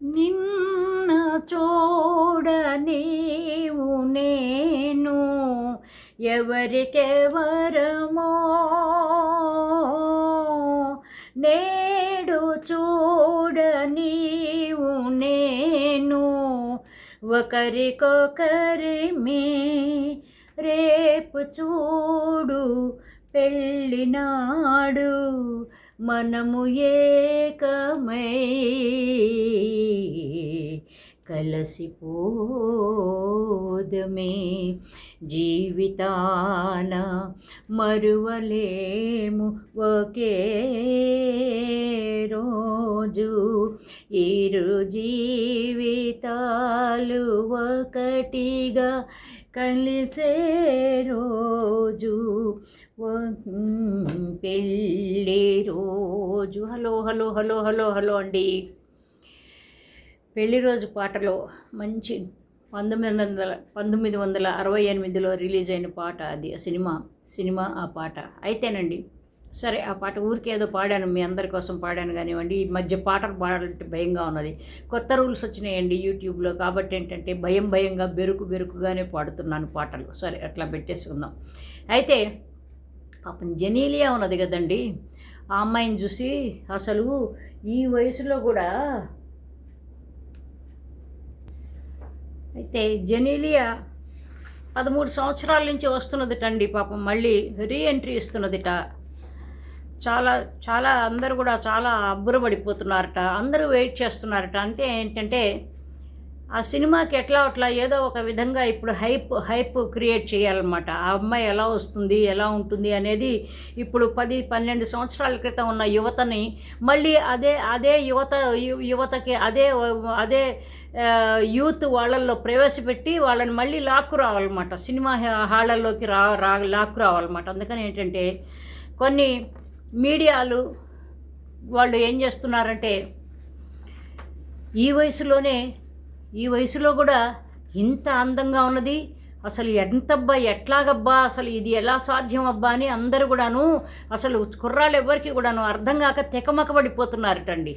నిన్న చూడనీవు నేను ఎవరికెవరమో నేడు చూడనీవు నేను ఒకరికొకరిమి రేపు చూడు పెళ్ళినాడు మనము ఏకమై కలసిపోదమే. జీవితాన మరువలేము ఒకే రోజు. ఇరు జీవితాలు ఒకటిగా కలిసే రోజు పెళ్ళి రోజు. Hello hello hello hello hello అండి. పెళ్ళి రోజు పాటలో మంచి పంతొమ్మిది వందల పంతొమ్మిది వందల అరవై ఎనిమిదిలో రిలీజ్ అయిన పాట అది ఆ సినిమా సినిమా ఆ పాట. అయితేనండి సరే ఆ పాట ఊరికే ఏదో పాడాను మీ అందరి కోసం పాడాను కానివ్వండి ఈ మధ్య పాటలు పాడాలంటే భయంగా ఉన్నది. కొత్త రూల్స్ వచ్చినాయండి యూట్యూబ్లో కాబట్టి ఏంటంటే భయం భయంగా బెరుకు బెరుకుగానే పాడుతున్నాను పాటలు. సరే అట్లా పెట్టేసుకుందాం. అయితే పాపం జెనీలియా ఉన్నది కదండి ఆ అమ్మాయిని చూసి అసలు ఈ వయసులో కూడా అయితే జెనీలియా పదమూడు సంవత్సరాల నుంచి వస్తున్నదిటండి పాపం మళ్ళీ రీ ఎంట్రీ ఇస్తున్నదిట. చాలా చాలా అందరూ కూడా చాలా అబ్బురపడిపోతున్నారట. అందరూ వెయిట్ చేస్తున్నారట. అంటే ఏంటంటే ఆ సినిమాకి ఎట్లా అట్లా ఏదో ఒక విధంగా ఇప్పుడు హైప్ హైప్ క్రియేట్ చేయాలన్నమాట. ఆ అమ్మాయి ఎలా వస్తుంది ఎలా ఉంటుంది అనేది ఇప్పుడు పది పన్నెండు సంవత్సరాల క్రితం ఉన్న యువతని మళ్ళీ అదే అదే యువత యువతకి అదే అదే యూత్ వాళ్ళల్లో ప్రవేశపెట్టి వాళ్ళని మళ్ళీ లాక్కు రావాలన్నమాట. సినిమా హాళ్ళల్లోకి రా రా లాక్కు రావాలన్నమాట. అందుకని ఏంటంటే కొన్ని మీడియాలు వాళ్ళు ఏం చేస్తున్నారంటే ఈ వయసులోనే ఈ వయసులో కూడా ఇంత అందంగా ఉన్నది అసలు ఎంతబ్బా ఎట్లాగబ్బా అసలు ఇది ఎలా సాధ్యం అబ్బా అని అందరూ కూడాను అసలు కుర్రాళ్ళు ఎవరికి కూడాను అర్థం కాక తెకమకపడిపోతున్నారంటండి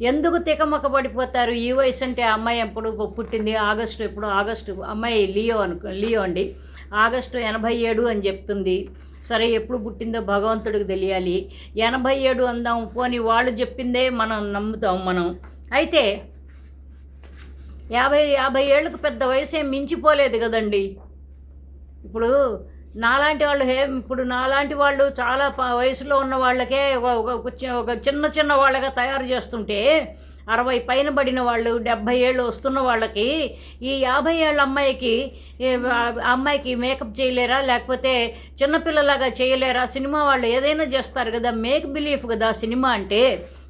ఎందుకు తెకమక పడిపోతారు ఈ వయసు అంటే అమ్మాయి ఎప్పుడు పుట్టింది? ఆగస్టు ఎప్పుడు? ఆగస్టు అమ్మాయి లియో అనుకో లియో అండి. ఆగస్టు ఎనభై ఏడు అని చెప్తుంది. సరే ఎప్పుడు పుట్టిందో భగవంతుడికి తెలియాలి. ఎనభై ఏడు అందాం పోని వాళ్ళు చెప్పిందే మనం నమ్ముతాం మనం. అయితే యాభై యాభై ఏళ్ళకు పెద్ద వయసు ఏం మించిపోలేదు కదండి. ఇప్పుడు నాలాంటి వాళ్ళు హే ఇప్పుడు నాలాంటి వాళ్ళు చాలా వయసులో ఉన్న వాళ్ళకే ఒక ఒక చిన్న చిన్న వాళ్ళగా తయారు చేస్తుంటే అరవై పైన పడిన వాళ్ళు డెబ్భై ఏళ్ళు వస్తున్న వాళ్ళకి ఈ యాభై ఏళ్ళ అమ్మాయికి అమ్మాయికి మేకప్ చేయలేరా? లేకపోతే చిన్నపిల్లలాగా చేయలేరా? సినిమా వాళ్ళు ఏదైనా చేస్తారు కదా మేక్ బిలీఫ్ కదా సినిమా అంటే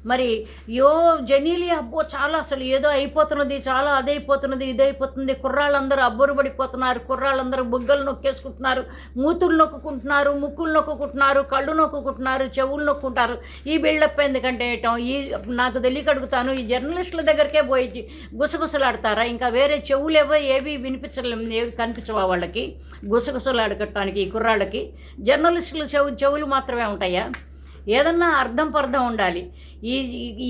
మరి యో జనీలి అబ్బో చాలా అసలు ఏదో అయిపోతున్నది చాలా అదైపోతున్నది ఇదైపోతుంది కుర్రాళ్ళందరూ అబ్బురు పడిపోతున్నారు కుర్రాళ్ళందరూ బుగ్గలు నొక్కేసుకుంటున్నారు మూతులు నొక్కుంటున్నారు ముక్కులు నొక్కుంటున్నారు కళ్ళు నొక్కుంటున్నారు చెవులు నొక్కుంటారు. ఈ బిల్డప్ ఎందుకంటే ఈ నాకు తెలియక అడుగుతాను ఈ జర్నలిస్టుల దగ్గరికే పోయి గుసగుసలాడతారా? ఇంకా వేరే చెవులు ఏవో ఏవి వినిపించలేం ఏవి కనిపించవా వాళ్ళకి? గుసగుసలాడకటానికి ఈ కుర్రాళ్ళకి? జర్నలిస్టులు చెవు చెవులు మాత్రమే ఉంటాయా? ఏదన్నా అర్థం పర్థం ఉండాలి. ఈ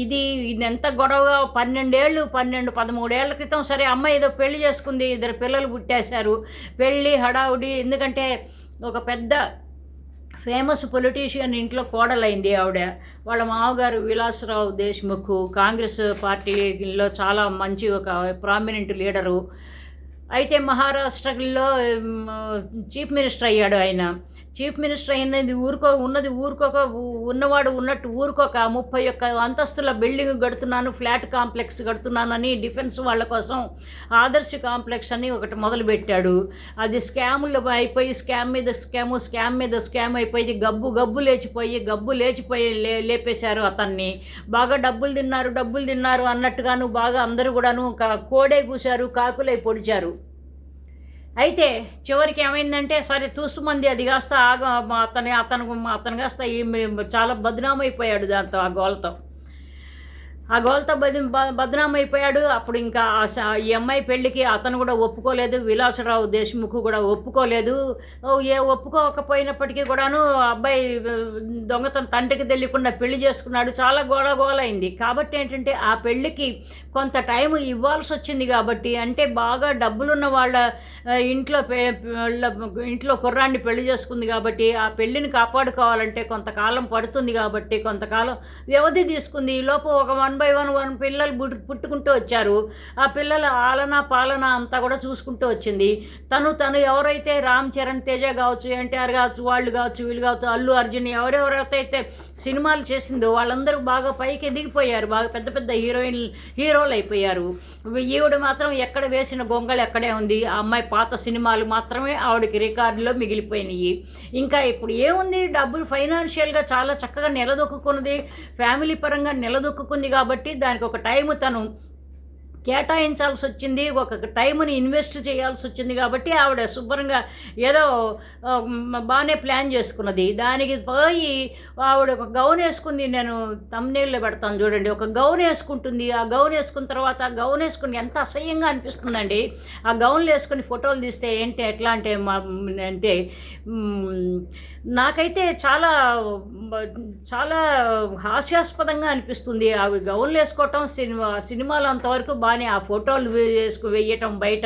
ఇది ఇది ఎంత గొడవగా పన్నెండేళ్ళు పన్నెండు పదమూడేళ్ళ క్రితం సరే అమ్మాయి ఏదో పెళ్ళి చేసుకుంది ఇద్దరు పిల్లలు పుట్టేశారు. పెళ్ళి హడావుడి ఎందుకంటే ఒక పెద్ద ఫేమస్ పొలిటీషియన్ ఇంట్లో కోడలైంది ఆవిడ. వాళ్ళ మామగారు విలాసరావు దేశ్ముఖ్ కాంగ్రెస్ పార్టీలో చాలా మంచి ఒక ప్రామినెంట్ లీడరు. అయితే మహారాష్ట్రలో చీఫ్ మినిస్టర్ అయ్యాడు ఆయన. చీఫ్ మినిస్టర్ అయినది ఊరుకో ఉన్నది ఊరుకోక ఉన్నవాడు ఉన్నట్టు ఊరుకోక ముప్పై ఒక్క అంతస్తుల బిల్డింగ్ కడుతున్నాను ఫ్లాట్ కాంప్లెక్స్ కడుతున్నానని డిఫెన్స్ వాళ్ళ కోసం ఆదర్శ్ కాంప్లెక్స్ అని ఒకటి మొదలుపెట్టాడు. అది స్కాములు అయిపోయి స్కామ్ మీద స్కాము స్కామ్ మీద స్కామ్ అయిపోయి గబ్బు గబ్బు లేచిపోయి గబ్బు లేచిపోయి లే లేపేశారు అతన్ని. బాగా డబ్బులు తిన్నారు డబ్బులు తిన్నారు అన్నట్టుగాను బాగా అందరూ కూడాను కోడే కూశారు కాకులై పొడిచారు. అయితే చివరికి ఏమైందంటే సరే తూసుమంది అది కాస్త ఆగ అతని అతను అతను కాస్త ఈ చాలా బదనామైపోయాడు దాంతో ఆ గోలతో. ఆ గోల్తో బది బ- అప్పుడు ఇంకా ఆ ఈ అమ్మాయి పెళ్ళికి అతను కూడా ఒప్పుకోలేదు. విలాసరావు దేశ్ముఖ్ కూడా ఒప్పుకోలేదు. ఏ ఒప్పుకోకపోయినప్పటికీ కూడాను అబ్బాయి దొంగతన దొంగతనం తండ్రికి తెలియకుండా పెళ్ళి చేసుకున్నాడు. చాలా గోడ గోలైంది. కాబట్టి ఏంటంటే ఆ పెళ్ళికి కొంత టైం ఇవ్వాల్సి వచ్చింది కాబట్టి అంటే బాగా డబ్బులున్న వాళ్ళ ఇంట్లో ఇంట్లో కుర్రాన్ని పెళ్ళి చేసుకుంది కాబట్టి ఆ పెళ్ళిని కాపాడుకోవాలంటే కొంతకాలం పడుతుంది కాబట్టి కొంతకాలం వ్యవధి తీసుకుంది. ఈ లోపు ఒక వన్ బై వన్ వన్ పిల్లలు పుట్టుకుంటూ వచ్చారు. ఆ పిల్లల ఆలన పాలన అంతా కూడా చూసుకుంటూ వచ్చింది. తను తను ఎవరైతే రామ్ చరణ్ తేజ కావచ్చు ఎన్టీఆర్ కావచ్చు వాళ్ళు కావచ్చు వీళ్ళు కావచ్చు అల్లు అర్జున్ ఎవరెవరైతే సినిమాలు చేసిందో వాళ్ళందరూ బాగా పైకి ఎదిగిపోయారు. బాగా పెద్ద పెద్ద హీరోయిన్ హీరోలు అయిపోయారు. ఈవిడ మాత్రం ఎక్కడ వేసిన గొంగళి ఎక్కడే ఉంది. ఆ అమ్మాయి పాత సినిమాలు మాత్రమే ఆవిడకి రికార్డులో మిగిలిపోయినాయి. ఇంకా ఇప్పుడు ఏముంది? డబ్బులు ఫైనాన్షియల్గా చాలా చక్కగా నిలదొక్కున్నది ఫ్యామిలీ పరంగా నిలదొక్కుంది కాబట్టి కాబట్టి దానికి ఒక టైం తను కేటాయించాల్సి వచ్చింది ఒక టైంని ఇన్వెస్ట్ చేయాల్సి వచ్చింది కాబట్టి ఆవిడ శుభ్రంగా ఏదో బాగానే ప్లాన్ చేసుకున్నది. దానికి పోయి ఆవిడ ఒక గౌన్ వేసుకుంది నేను తమ్నేళ్ళు పెడతాను చూడండి. ఒక గౌన్ వేసుకుంటుంది. ఆ గౌన్ వేసుకున్న తర్వాత ఆ గౌన్ వేసుకుని ఎంత అసహ్యంగా అనిపిస్తుందండి. ఆ గౌన్లు వేసుకుని ఫోటోలు తీస్తే ఏంటి ఎట్లా అంటే మా అంటే నాకైతే చాలా చాలా హాస్యాస్పదంగా అనిపిస్తుంది. అవి గౌన్లు వేసుకోవటం సినిమా సినిమాలో అంతవరకు బాగా కానీ ఆ ఫోటోలు వేసుకు వేయటం బయట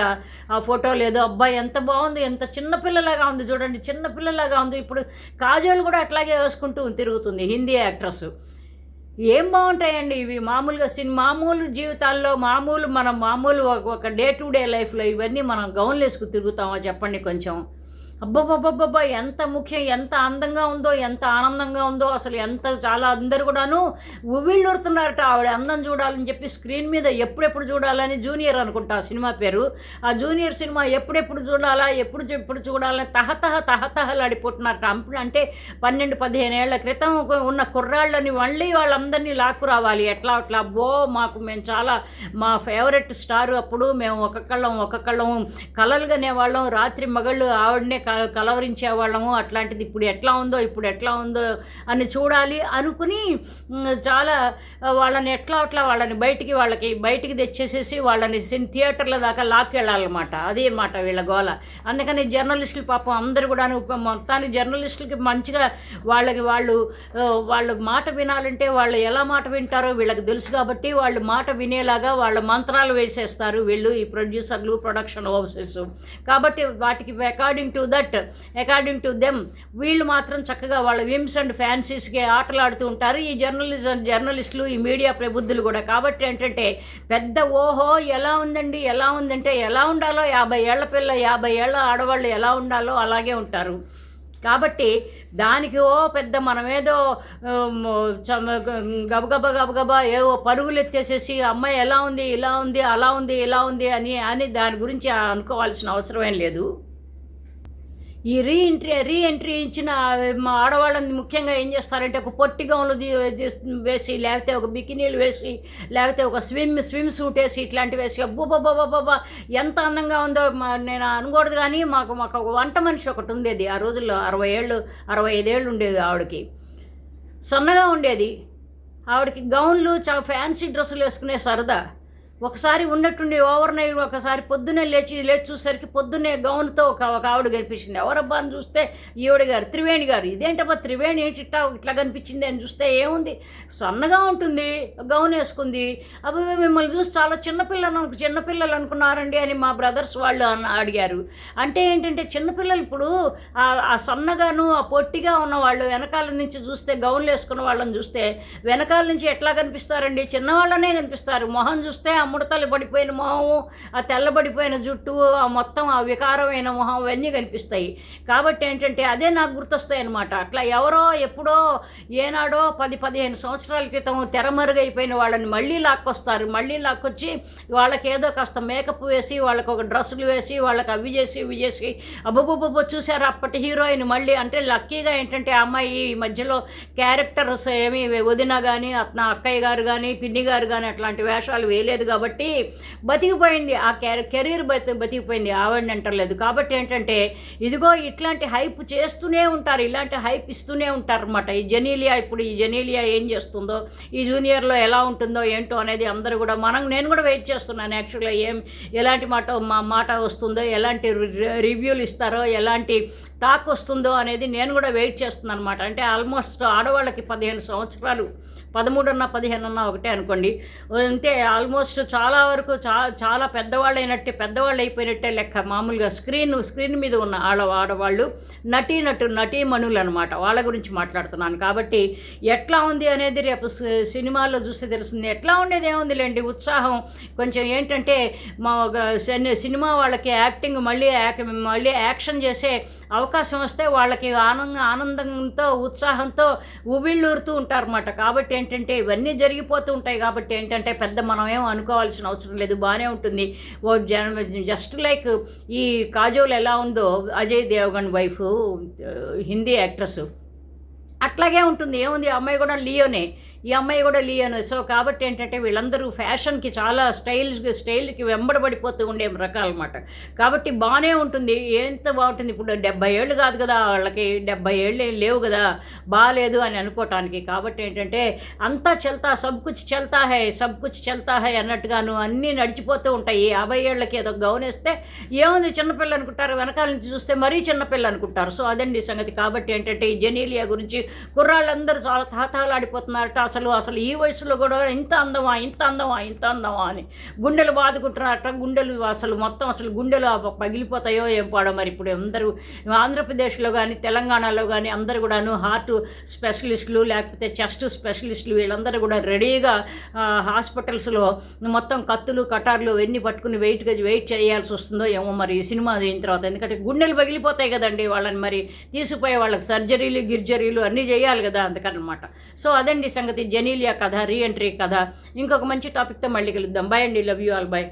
ఆ ఫోటోలు ఏదో అబ్బాయి ఎంత బాగుంది ఎంత చిన్నపిల్లలాగా ఉంది చూడండి చిన్నపిల్లలాగా ఉంది. ఇప్పుడు కాజోలు కూడా అట్లాగే వేసుకుంటూ తిరుగుతుంది హిందీ యాక్ట్రస్. ఏం బాగుంటాయండి ఇవి? మామూలుగా సినిమా మామూలు జీవితాల్లో మామూలు మనం మామూలు ఒక- ఒక డే టు డే లైఫ్లో ఇవన్నీ మనం గౌన్లు వేసుకు తిరుగుతామా చెప్పండి కొంచెం? అబ్బబ్బబ్బబ్బబ్బా ఎంత ముఖ్యం ఎంత అందంగా ఉందో ఎంత ఆనందంగా ఉందో అసలు ఎంత చాలా అందరు కూడాను ఉవ్విళ్ళూరుతున్నారట ఆవిడ. అందం చూడాలని చెప్పి స్క్రీన్ మీద ఎప్పుడెప్పుడు చూడాలని జూనియర్ అనుకుంటా ఆ సినిమా పేరు. ఆ జూనియర్ సినిమా ఎప్పుడెప్పుడు చూడాలా ఎప్పుడు ఎప్పుడు చూడాలని తహతహ తహతహలాడిపోతున్నారట. అంటే పన్నెండు పదిహేను ఏళ్ళ క్రితం ఉన్న కుర్రాళ్ళని మళ్ళీ వాళ్ళందరినీ లాక్కు రావాలి. ఎట్లా అట్లా అబ్బో మాకు మేము చాలా మా ఫేవరెట్ స్టార్ అప్పుడు. మేము ఒక్కొక్కళ్ళం ఒక్కొక్కళ్ళం కలలుగానే వాళ్ళం రాత్రి మగళ్ళు ఆవిడనే కలవరించే వాళ్ళము అట్లాంటిది ఇప్పుడు ఎట్లా ఉందో ఇప్పుడు ఎట్లా ఉందో అని చూడాలి అనుకుని చాలా వాళ్ళని ఎట్లా అట్లా వాళ్ళని బయటికి వాళ్ళకి బయటికి తెచ్చేసేసి వాళ్ళని సిని థియేటర్ల దాకా లాక్కెళ్ళాలన్నమాట. అదే మాట వీళ్ళ గోల. అందుకని జర్నలిస్టులు పాపం అందరూ కూడా మొత్తానికి జర్నలిస్టులకి మంచిగా వాళ్ళకి వాళ్ళు వాళ్ళ మాట వినాలంటే వాళ్ళు ఎలా మాట వింటారో వీళ్ళకి తెలుసు కాబట్టి వాళ్ళు మాట వినేలాగా వాళ్ళ మంత్రాలు వేసేస్తారు వీళ్ళు ఈ ప్రొడ్యూసర్లు ప్రొడక్షన్ హౌసెస్. కాబట్టి వాటికి according to the but according to them వీళ్ళు మాత్రం చక్కగా వాళ్ళ విమ్స్ అండ్ ఫ్యాన్సీస్కి ఆటలాడుతూ ఉంటారు. ఈ జర్నలిజం జర్నలిస్టులు ఈ మీడియా ప్రబుద్ధులు కూడా. కాబట్టి ఏంటంటే పెద్ద ఓహో ఎలా ఉందండి ఎలా ఉందంటే ఎలా ఉండాలో యాభై ఏళ్ళ పిల్ల యాభై ఏళ్ళ ఆడవాళ్ళు ఎలా ఉండాలో అలాగే ఉంటారు. కాబట్టి దానికి ఓ పెద్ద మనమేదో గబగబ గబగబా ఏవో పరుగులు ఎత్తేసేసి అమ్మాయి ఎలా ఉంది ఇలా ఉంది అలా ఉంది ఇలా ఉంది అని అని దాని గురించి అనుకోవాల్సిన అవసరం ఏం లేదు. ఈ రీ ఎంట్రీ రీ ఎంట్రీ ఇచ్చిన మా ఆడవాళ్ళని ముఖ్యంగా ఏం చేస్తారంటే ఒక పొట్టి గౌన్లు వేసి లేకపోతే ఒక బికినీలు వేసి లేకపోతే ఒక స్విమ్ స్విమ్ సూట్ వేసి ఇట్లాంటివి వేసి అబ్బోబాబాబాబా ఎంత అందంగా ఉందో నేను అనకూడదు కానీ మాకు మాకు ఒక వంట మనిషి ఒకటి ఉండేది. ఆ రోజుల్లో అరవై ఏళ్ళు అరవై ఐదేళ్ళు ఉండేది ఆవిడకి. సన్నగా ఉండేది. ఆవిడకి గౌన్లు చాలా ఫ్యాన్సీ డ్రెస్సులు వేసుకునే సరదా. ఒకసారి ఉన్నట్టుండి ఓవర్ నైట్ ఒకసారి పొద్దున్నే లేచి లేచి చూసేసరికి పొద్దున్నే గౌన్తో ఒక ఒక ఆవిడ కనిపించింది. ఎవరబ్బా అని చూస్తే ఈవిడ గారు త్రివేణి గారు ఇదేంటబ్బా త్రివేణి ఏంటి ఇట్లా ఇట్లా కనిపించింది? అని చూస్తే ఏముంది? సన్నగా ఉంటుంది గౌన్ వేసుకుంది. అబ్బాయి మిమ్మల్ని చూసి చాలా చిన్నపిల్లలు చిన్నపిల్లలు అనుకున్నారండి అని మా బ్రదర్స్ వాళ్ళు అన్న- అడిగారు. అంటే ఏంటంటే చిన్నపిల్లలు ఇప్పుడు ఆ ఆ సన్నగాను ఆ పొట్టిగా ఉన్న వాళ్ళు వెనకాల నుంచి చూస్తే గౌన్లు వేసుకున్న వాళ్ళని చూస్తే వెనకాల నుంచి ఎట్లా కనిపిస్తారండి? చిన్నవాళ్ళనే కనిపిస్తారు. మొహం చూస్తే ఆ ముడతలు పడిపోయిన మొహము ఆ తెల్లబడిపోయిన జుట్టు ఆ మొత్తం ఆ వికారమైన మొహం అవన్నీ కనిపిస్తాయి. కాబట్టి ఏంటంటే అదే నాకు గుర్తొస్తాయి అనమాట అట్లా ఎవరో ఎప్పుడో ఏనాడో పది పదిహేను సంవత్సరాల క్రితం తెరమరుగైపోయిన వాళ్ళని మళ్ళీ లాక్కొస్తారు. మళ్ళీ లాక్కొచ్చి వాళ్ళకి ఏదో కాస్త మేకప్ వేసి వాళ్ళకి ఒక డ్రెస్సులు వేసి వాళ్ళకి అవి చేసి ఇవి చేసి అబ్బబ్బబ్బబ్బో చూసారు అప్పటి హీరోయిన్ మళ్ళీ. అంటే లక్కీగా ఏంటంటే ఆ అమ్మాయి ఈ మధ్యలో క్యారెక్టర్స్ ఏమి వదిన కానీ నా అక్కయ్య గారు కానీ పిన్ని గారు కానీ అట్లాంటి వేషాలు వేయలేదు కాబట్టి కాబట్టి బతికిపోయింది. ఆ కెరీర్ బతి బతికిపోయింది. ఆవిడని అంటలేదు. కాబట్టి ఏంటంటే ఇదిగో ఇట్లాంటి హైప్ చేస్తూనే ఉంటారు. ఇలాంటి హైప్ ఇస్తూనే ఉంటారు అనమాట ఈ జెనీలియా ఇప్పుడు ఈ జెనీలియా ఏం చేస్తుందో ఈ జూనియర్లో ఎలా ఉంటుందో ఏంటో అనేది అందరూ కూడా మనం నేను కూడా వెయిట్ చేస్తున్నాను. యాక్చువల్గా ఏం ఎలాంటి మాట మా మాట వస్తుందో ఎలాంటి రి- రివ్యూలు ఇస్తారో ఎలాంటి టాక్ వస్తుందో అనేది నేను కూడా వెయిట్ చేస్తున్నాను అనమాట అంటే ఆల్మోస్ట్ ఆడవాళ్ళకి పదిహేను సంవత్సరాలు పదమూడున్న పదిహేను అన్న ఒకటే అనుకోండి. అంతే ఆల్మోస్ట్ చాలా వరకు చా చాలా పెద్దవాళ్ళు అయినట్టే పెద్దవాళ్ళు అయిపోయినట్టే లెక్క. మామూలుగా స్క్రీన్ స్క్రీన్ మీద ఉన్న ఆడ ఆడవాళ్ళు నటీనటు నటీమణులు అనమాట వాళ్ళ గురించి మాట్లాడుతున్నాను. కాబట్టి ఎట్లా ఉంది అనేది రేపు సినిమాల్లో చూస్తే తెలుస్తుంది. ఎట్లా ఉండేది ఏముంది లేండి ఉత్సాహం. కొంచెం ఏంటంటే మా ఒక సినిమా వాళ్ళకి యాక్టింగ్ మళ్ళీ యాక్ మళ్ళీ యాక్షన్ చేసే అవకాశం వస్తే వాళ్ళకి ఆనంద ఆనందంతో ఉత్సాహంతో ఉబిళ్ళూరుతూ ఉంటారన్నమాట. కాబట్టి ఏంటంటే ఇవన్నీ జరిగిపోతూ ఉంటాయి కాబట్టి ఏంటంటే పెద్ద మనం ఏం అనుకోవాల్సిన అవసరం లేదు బాగానే ఉంటుంది. ఓ జన జస్ట్ లైక్ ఈ కాజోల్ ఎలా ఉందో అజయ్ దేవగన్ వైఫ్ హిందీ యాక్ట్రెస్. అట్లాగే ఉంటుంది. ఏముంది? అమ్మాయి కూడా లియోనే. ఈ అమ్మాయి కూడా లియోనే. సో కాబట్టి ఏంటంటే వీళ్ళందరూ ఫ్యాషన్కి చాలా స్టైల్ స్టైల్కి వెంబడబడిపోతూ ఉండే రకాలన్నమాట. కాబట్టి బాగానే ఉంటుంది. ఎంత బాగుంటుంది? ఇప్పుడు డెబ్బై ఏళ్ళు కాదు కదా వాళ్ళకి డెబ్బై ఏళ్ళు ఏం లేవు కదా బాగాలేదు అని అనుకోవటానికి కాబట్టి ఏంటంటే అంతా చెల్తా సబ్ కుచ్ చెల్తా హై సబ్ కుచ్ చెల్తా హై అన్నట్టుగాను అన్నీ నడిచిపోతూ ఉంటాయి. యాభై ఏళ్ళకి ఏదో గౌనేస్తే ఏముంది చిన్నపిల్ల అనుకుంటారు? వెనకాల నుంచి చూస్తే మరీ చిన్నపిల్ల అనుకుంటారు. సో అదండి సంగతి. కాబట్టి ఏంటంటే ఈ జెనీలియా గురించి కుర్రాళ్ళందరూ చాలా తాతాలాడిపోతున్నారట. అసలు అసలు ఈ వయసులో కూడా ఇంత అందమా ఇంత అందమా ఇంత అందమా అని గుండెలు బాదుకుంటున్నారట. గుండెలు అసలు మొత్తం అసలు గుండెలు పగిలిపోతాయో ఏం పాడో మరి ఇప్పుడు అందరూ ఆంధ్రప్రదేశ్లో కానీ తెలంగాణలో కానీ అందరూ కూడాను హార్ట్ స్పెషలిస్టులు లేకపోతే చెస్ట్ స్పెషలిస్టులు వీళ్ళందరూ కూడా రెడీగా హాస్పిటల్స్లో మొత్తం కత్తులు కటార్లు ఎన్ని పట్టుకుని వెయిట్గా వెయిట్ చేయాల్సి వస్తుందో ఏమో మరి సినిమా అయిన తర్వాత. ఎందుకంటే గుండెలు పగిలిపోతాయి కదండి వాళ్ళని మరి తీసిపోయే వాళ్ళకి సర్జరీలు గిర్జరీలు అన్నీ చేయాలి కదా అందుకనమాట. సో అదండి సంగతి. జెనీలియా కథ రీఎంట్రీ కథ. ఇంకొక మంచి టాపిక్తో మళ్ళీ కలుద్దాం. బాయ్ అండి. Love you all bye